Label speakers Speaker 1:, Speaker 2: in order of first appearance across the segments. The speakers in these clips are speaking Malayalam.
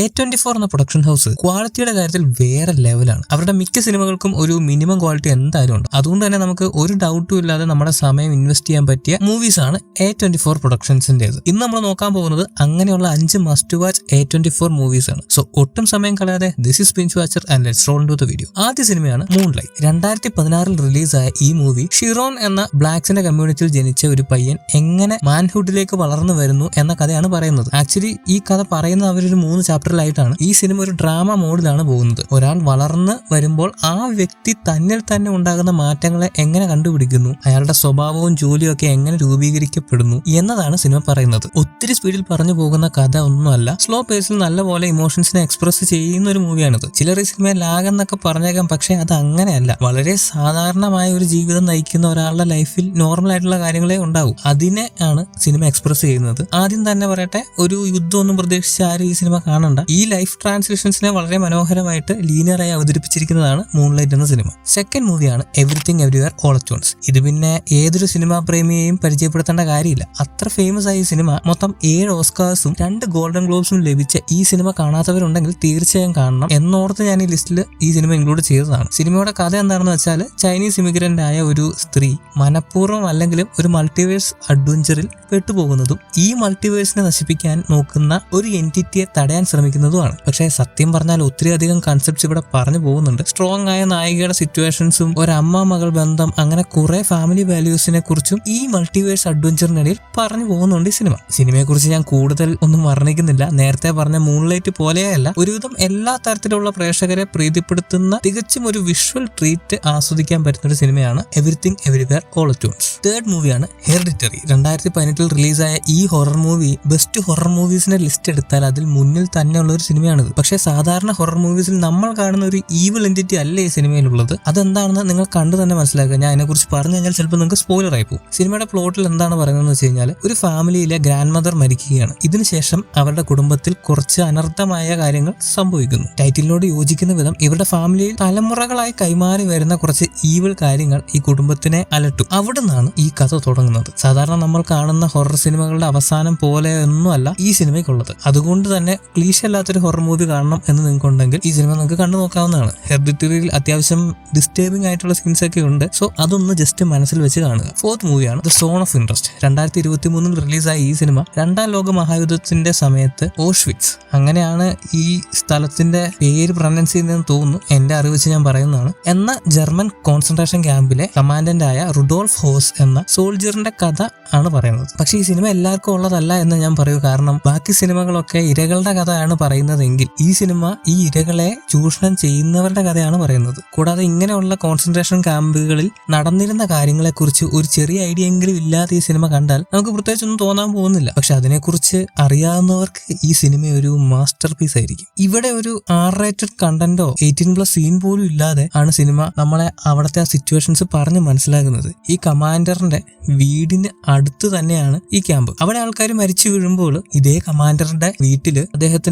Speaker 1: എ ട്വന്റി ഫോർ എന്ന പ്രൊഡക്ഷൻ ഹൗസ് ക്വാളിറ്റിയുടെ കാര്യത്തിൽ വേറെ ലെവലാണ് അവരുടെ മിക്ക സിനിമകൾക്കും ഒരു മിനിമം ക്വാളിറ്റി എന്തായാലും ഉണ്ട്. അതുകൊണ്ട് തന്നെ നമുക്ക് ഒരു ഡൗട്ടും ഇല്ലാതെ നമ്മുടെ സമയം ഇൻവെസ്റ്റ് ചെയ്യാൻ പറ്റിയ മൂവീസ് ആണ് എ ട്വന്റി ഫോർ പ്രൊഡക്ഷൻസിന്റേത് ഇന്ന് നമ്മൾ നോക്കാൻ പോകുന്നത് അങ്ങനെയുള്ള അഞ്ച് must watch A twenty four movies ആണ്. സോ ഒട്ടും സമയം കളയാതെ this is pinch watcher and let's roll to the video ആദ്യ സിനിമയാണ് മൂൺ ലൈറ്റ് രണ്ടായിരത്തി പതിനാറിൽ റിലീസായ ഈ മൂവി ഷിറോൺ എന്ന ബ്ലാക്സിന്റെ കമ്മ്യൂണിറ്റിയിൽ ജനിച്ച ഒരു പയ്യൻ എങ്ങനെ മാൻഹുഡിലേക്ക് വളർന്നു വരുന്നു എന്ന കഥയാണ് പറയുന്നത്. ആക്ച്വലി ഈ കഥ പറയുന്നത് അവരൊരു മൂന്ന് ചാപ്റ്ററിലായിട്ടാണ് ഈ സിനിമ ഒരു ഡ്രാമ മോഡിലാണ് പോകുന്നത്. ഒരാൾ വളർന്ന് വരുമ്പോൾ ആ വ്യക്തി തന്നിൽ തന്നെ ഉണ്ടാകുന്ന മാറ്റങ്ങളെ എങ്ങനെ കണ്ടുപിടിക്കുന്നു അയാളുടെ സ്വഭാവവും ജോലിയും ഒക്കെ എങ്ങനെ രൂപീകരിക്കപ്പെടുന്നു എന്നതാണ് സിനിമ പറയുന്നത്. ഒത്തിരി സ്പീഡിൽ പറഞ്ഞു പോകുന്ന കഥ ഒന്നുമല്ല സ്ലോ പേസിൽ നല്ലപോലെ ഇമോഷൻസിനെ എക്സ്പ്രസ് ചെയ്യുന്ന ഒരു മൂവിയാണിത്. ചിലർ ഈ സിനിമയെ ലാഗ് എന്നൊക്കെ പറഞ്ഞേക്കാം പക്ഷേ അത് അങ്ങനെയല്ല. വളരെ സാധാരണമായ ഒരു ജീവിതം നയിക്കുന്ന ഒരാളുടെ ലൈഫിൽ നോർമൽ ആയിട്ടുള്ള കാര്യങ്ങളെ ഉണ്ടാവും. അതിനെ ആണ് സിനിമ എക്സ്പ്രസ് ചെയ്യുന്നത്. ആദ്യം തന്നെ പറയട്ടെ ഒരു യുദ്ധമൊന്നും പ്രതീക്ഷിച്ച് ആരും ഈ സിനിമ കാണണ്ട ഈ ലൈഫ് ട്രാൻസ്ലേഷൻസിനെ വളരെ മനോഹരമായിട്ട് ലീനിയറായി അവതരിപ്പിച്ചിരിക്കുന്നതാണ് മൂൺലൈറ്റ് എന്ന സിനിമ. സെക്കൻഡ് മൂവിയാണ് everything everywhere all at once ഇത് പിന്നെ ഏതൊരു സിനിമാ പ്രേമിയെയും പരിചയപ്പെടുത്തേണ്ട കാര്യമില്ല. അത്ര ഫേമസ് ആയ സിനിമ. മൊത്തം ഏഴ് ഓസ്കാർസും രണ്ട് ഗോൾഡൻ ഗ്ലോബ്സും ലഭിച്ച ഈ സിനിമ കാണാത്തവരുണ്ടെങ്കിൽ തീർച്ചയായും കാണണം എന്നോർത്ത് ഞാൻ ഈ ലിസ്റ്റിൽ ഈ സിനിമ ഇൻക്ലൂഡ് ചെയ്തതാണ്. സിനിമയുടെ കഥ എന്താണെന്ന് വെച്ചാൽ ചൈനീസ് ഇമിഗ്രന്റ് ആയ ഒരു സ്ത്രീ മനഃപൂർവം അല്ലെങ്കിലും ഒരു മൾട്ടിവേഴ്സ് അഡ്വഞ്ചറിൽ പെട്ടുപോകുന്നതും ഈ മൾട്ടിവേഴ്സിനെ നശിപ്പിക്കാൻ നോക്കുന്ന ഒരു എന്റിറ്റിയെ തടയാൻ ശ്രമിക്കുന്നതുമാണ് പക്ഷേ സത്യം പറഞ്ഞാൽ ഒത്തിരി അധികം കൺസെപ്റ്റ്സ് ഇവിടെ പറഞ്ഞു പോകുന്നുണ്ട്. സ്ട്രോങ് ആയ നായികയുടെ സിറ്റുവേഷൻസും അമ്മ മകൾ ബന്ധം അങ്ങനെ കുറെ ഫാമിലി വാല്യൂസിനെ കുറിച്ചും ഈ മൾട്ടിവേഴ്സ് അഡ്വഞ്ചറിനിടയിൽ പറഞ്ഞു പോകുന്നുണ്ട് ഈ സിനിമ സിനിമയെ കുറിച്ച് ഞാൻ കൂടുതൽ ഒന്നും വർണിക്കുന്നില്ല. നേരത്തെ പറഞ്ഞ മൂൺലൈറ്റ് പോലെയല്ല. ഒരുവിധം എല്ലാ തരത്തിലുള്ള പ്രേക്ഷകരെ പ്രീതിപ്പെടുത്തുന്ന തികച്ചും ഒരു വിഷ്വൽ ട്രീറ്റ് ആസ്വദിക്കാൻ പറ്റുന്ന ഒരു സിനിമയാണ് everything everywhere all at once third മൂവിയാണ് ഹെറിഡിറ്ററി രണ്ടായിരത്തി പതിനെട്ടിൽ റിലീസായ ഈ ഹൊറർ മൂവി ബെസ്റ്റ് ഹൊറർ മൂവീസിന്റെ ലിസ്റ്റ് എടുത്താൽ അതിൽ മുന്നിൽ തന്നെയുള്ള ഒരു സിനിമയാണിത്. പക്ഷേ സാധാരണ ഹൊറർ മൂവീസിൽ നമ്മൾ കാണുന്ന ഒരു ഈവിൾ എന്റിറ്റി അല്ല ഈ സിനിമയിലുള്ളത്. അതെന്താണെന്ന് നിങ്ങൾ കണ്ടു തന്നെ മനസ്സിലാക്കുക. ഞാൻ അതിനെക്കുറിച്ച് പറഞ്ഞു കഴിഞ്ഞാൽ ചിലപ്പോൾ നിങ്ങൾക്ക് സ്പോയിലർ ആയി പോകും. സിനിമയുടെ പ്ലോട്ടിൽ എന്താണ് പറയുന്നതെന്ന് വെച്ച് കഴിഞ്ഞാൽ ഒരു ഫാമിലിയിലെ ഗ്രാൻഡ് മദർ മരിക്കുകയാണ് ഇതിനുശേഷം അവരുടെ കുടുംബത്തിൽ കുറച്ച് അനർത്ഥമായ കാര്യങ്ങൾ സംഭവിക്കുന്നു. ടൈറ്റിലിനോട് യോജിക്കുന്ന വിധം ഇവരുടെ ഫാമിലിയിൽ തലമുറകളായി കൈമാറി വരുന്ന കുറച്ച് ഈവിൾ കാര്യങ്ങൾ ഈ കുടുംബത്തിനെ അലട്ടും. അവിടെ നിന്നാണ് ഈ കഥ തുടങ്ങുന്നത്. സാധാരണ നമ്മൾ കാണുന്ന ഹൊറർ സിനിമകളുടെ അവസാനം പോലെ ഒന്നുമല്ല ഈ സിനിമയ്ക്കുള്ളത്. അതുകൊണ്ട് തന്നെ ക്ലീശ അല്ലാത്തൊരു ഹൊറർ മൂവി കാണണം എന്ന് നിങ്ങൾക്കുണ്ടെങ്കിൽ ഈ സിനിമ നിങ്ങൾക്ക് കണ്ടു നോക്കാവുന്നതാണ്. ഹെർഡിറ്ററിയിൽ അത്യാവശ്യം ഡിസ്റ്റേബിംഗ് ആയിട്ടുള്ള സീൻസ് ഒക്കെ ഉണ്ട്. സോ അതൊന്ന് ജസ്റ്റ് മനസ്സിൽ വെച്ച് കാണുക. ഫോർത്ത് മൂവിയാണ് ദ സോൺ ഓഫ് ഇൻട്രസ്റ്റ് രണ്ടായിരത്തി ഇരുപത്തി മൂന്നിൽ റിലീസായ ഈ സിനിമ രണ്ടാം ലോക മഹായുദ്ധത്തിന്റെ സമയത്ത് ഓഷ്വിറ്റ്സ് അങ്ങനെയാണ് ഈ സ്ഥലത്തിന്റെ പേര് പ്രൊനൗൺസ് ചെയ്യുന്നതെന്ന് തോന്നുന്നു. എന്റെ അറിവ് വെച്ച് ഞാൻ പറയുന്നതാണ്. എന്ന ജർമ്മൻ കോൺസെൻട്രേഷൻ ക്യാമ്പിലെ കമാൻഡന്റ് ആയ റുഡോൾഫ് ഹോസ് എന്ന സോൾജിയറിന്റെ കഥ ആണ് പറയുന്നത്. പക്ഷേ ഈ സിനിമ എല്ലാവർക്കും ഉള്ളതല്ല എന്ന് ഞാൻ പറയൂ കാരണം ബാക്കി സിനിമകളൊക്കെ ഇരകളുടെ കഥയാണ് പറയുന്നതെങ്കിൽ ഈ സിനിമ ഈ ഇരകളെ ചൂഷണം ചെയ്യുന്നവരുടെ കഥയാണ് പറയുന്നത്. കൂടാതെ ഇങ്ങനെയുള്ള കോൺസെൻട്രേഷൻ ക്യാമ്പുകളിൽ നടന്നിരുന്ന കാര്യങ്ങളെക്കുറിച്ച് ഒരു ചെറിയ ഐഡിയ എങ്കിലും ഇല്ലാതെ ഈ സിനിമ കണ്ടാൽ നമുക്ക് പ്രത്യേകിച്ചൊന്നും തോന്നാൻ പോകുന്നില്ല. പക്ഷെ അതിനെക്കുറിച്ച് അറിയാവുന്നവർക്ക് ഈ സിനിമ ഒരു മാസ്റ്റർ പീസ് ആയിരിക്കും. ഇവിടെ ഒരു ആർ റേറ്റഡ് കണ്ടന്റോ എയ്റ്റീൻ പ്ലസ് സീൻ പോലും ഇല്ലാതെ ആണ് സിനിമ നമ്മളെ അവിടുത്തെ ആ സിറ്റുവേഷൻസ് പറഞ്ഞ് മനസ്സിലാക്കുന്നത്. ഈ കമാൻഡറിന്റെ വീടിന് അടുത്ത് തന്നെയാണ് ഈ ക്യാമ്പ് അവിടെ ആൾക്കാർ മരിച്ചു വീഴുമ്പോൾ ഇതേ കമാൻഡറിന്റെ വീട്ടിൽ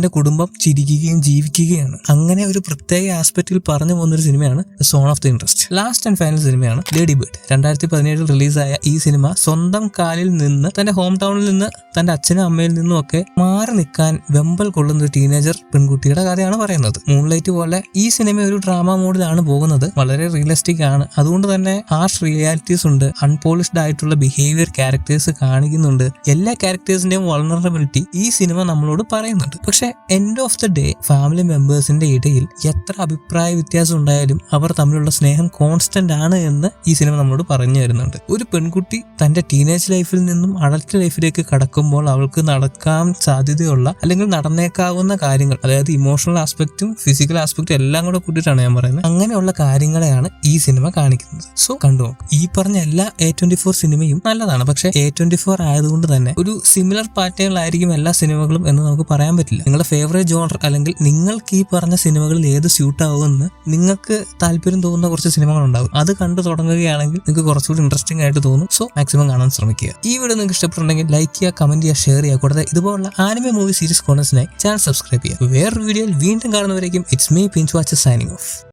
Speaker 1: അദ്ദേഹത്തിന്റെ കുടുംബം ചിരിക്കുകയും ജീവിക്കുകയാണ്. അങ്ങനെ ഒരു പ്രത്യേക ആസ്പെക്റ്റിൽ പറഞ്ഞു പോകുന്ന ഒരു സിനിമയാണ് Zone of the Interest last and final സിനിമയാണ് ലേഡി ബേർഡ് രണ്ടായിരത്തി പതിനേഴിൽ റിലീസായ ഈ സിനിമ സ്വന്തം കാലിൽ നിന്ന് തന്റെ ഹോം ടൗണിൽ നിന്ന് തന്റെ അച്ഛനും അമ്മയിൽ നിന്നും ഒക്കെ മാറി നിൽക്കാൻ വെമ്പൽ കൊള്ളുന്ന ഒരു ടീനേജർ പെൺകുട്ടിയുടെ കഥയാണ് പറയുന്നത്. മൂൺലൈറ്റ് പോലെ ഈ സിനിമ ഒരു ഡ്രാമ മോഡിലാണ് പോകുന്നത്. വളരെ റിയലിസ്റ്റിക് ആണ്. അതുകൊണ്ട് തന്നെ ഹാർഷ് റിയാലിറ്റീസ് ഉണ്ട്. അൺപോളിഷ്ഡ് ആയിട്ടുള്ള ബിഹേവിയർ ക്യാരക്ടേഴ്സ് കാണിക്കുന്നുണ്ട്. എല്ലാ ക്യാരക്ടേഴ്സിന്റെയും വൾണറബിലിറ്റി ഈ സിനിമ നമ്മളോട് പറയുന്നുണ്ട്. പക്ഷെ end of the day family മെമ്പേഴ്സിന്റെ ഇടയിൽ എത്ര അഭിപ്രായ വ്യത്യാസം ഉണ്ടായാലും അവർ തമ്മിലുള്ള സ്നേഹം കോൺസ്റ്റന്റ് ആണ് എന്ന് ഈ സിനിമ നമ്മോട് പറഞ്ഞു തരുന്നുണ്ട്. ഒരു പെൺകുട്ടി തന്റെ ടീനേജ് ലൈഫിൽ നിന്നും അഡൽട്ട് ലൈഫിലേക്ക് കടക്കുമ്പോൾ അവൾക്ക് നടക്കാൻ സാധ്യതയുള്ള അല്ലെങ്കിൽ നടന്നേക്കാവുന്ന കാര്യങ്ങൾ അതായത് ഇമോഷണൽ ആസ്പെക്റ്റും ഫിസിക്കൽ ആസ്പെക്റ്റും എല്ലാം കൂടെ കൂട്ടിയിട്ടാണ് ഞാൻ പറയുന്നത്. അങ്ങനെയുള്ള കാര്യങ്ങളെയാണ് ഈ സിനിമ കാണിക്കുന്നത്. സോ കണ്ടു ഈ പറഞ്ഞ എല്ലാ എ ട്വന്റി ഫോർ സിനിമയും നല്ലതാണ്. പക്ഷെ എ ട്വന്റി ഫോർ ആയതുകൊണ്ട് തന്നെ ഒരു സിമിലർ പാറ്റേണിലായിരിക്കും എല്ലാ സിനിമകളും എന്ന് നമുക്ക് പറയാൻ പറ്റില്ല. നിങ്ങളുടെ ഫേവറേറ്റ് ജോണർ അല്ലെങ്കിൽ നിങ്ങൾക്ക് ഈ പറഞ്ഞ സിനിമകളിൽ ഏത് സ്യൂട്ട് ആവുമെന്ന് നിങ്ങൾക്ക് താല്പര്യം തോന്നുന്ന കുറച്ച് സിനിമകൾ ഉണ്ടാവും. അത് കണ്ടു തുടങ്ങുകയാണെങ്കിൽ നിങ്ങൾക്ക് കുറച്ചുകൂടി ഇൻട്രസ്റ്റിംഗ് ആയിട്ട് തോന്നും. സോ മാക്സിമം കാണാൻ ശ്രമിക്കുക. ഈ വീഡിയോ നിങ്ങൾക്ക് ഇഷ്ടപ്പെട്ടുണ്ടെങ്കിൽ ലൈക്ക് ചെയ്യുക കമന്റ് ചെയ്യുക ഷെയർ ചെയ്യുക. കൂടാതെ ഇതുപോലുള്ള ആനിമ മൂവി സീരീസ് കോണേഴ്സിനായി ചാനൽ സബ്സ്ക്രൈബ് ചെയ്യുക. വേറൊരു വീഡിയോയിൽ വീണ്ടും കാണുന്നവരേക്കും it's me pinch watch signing off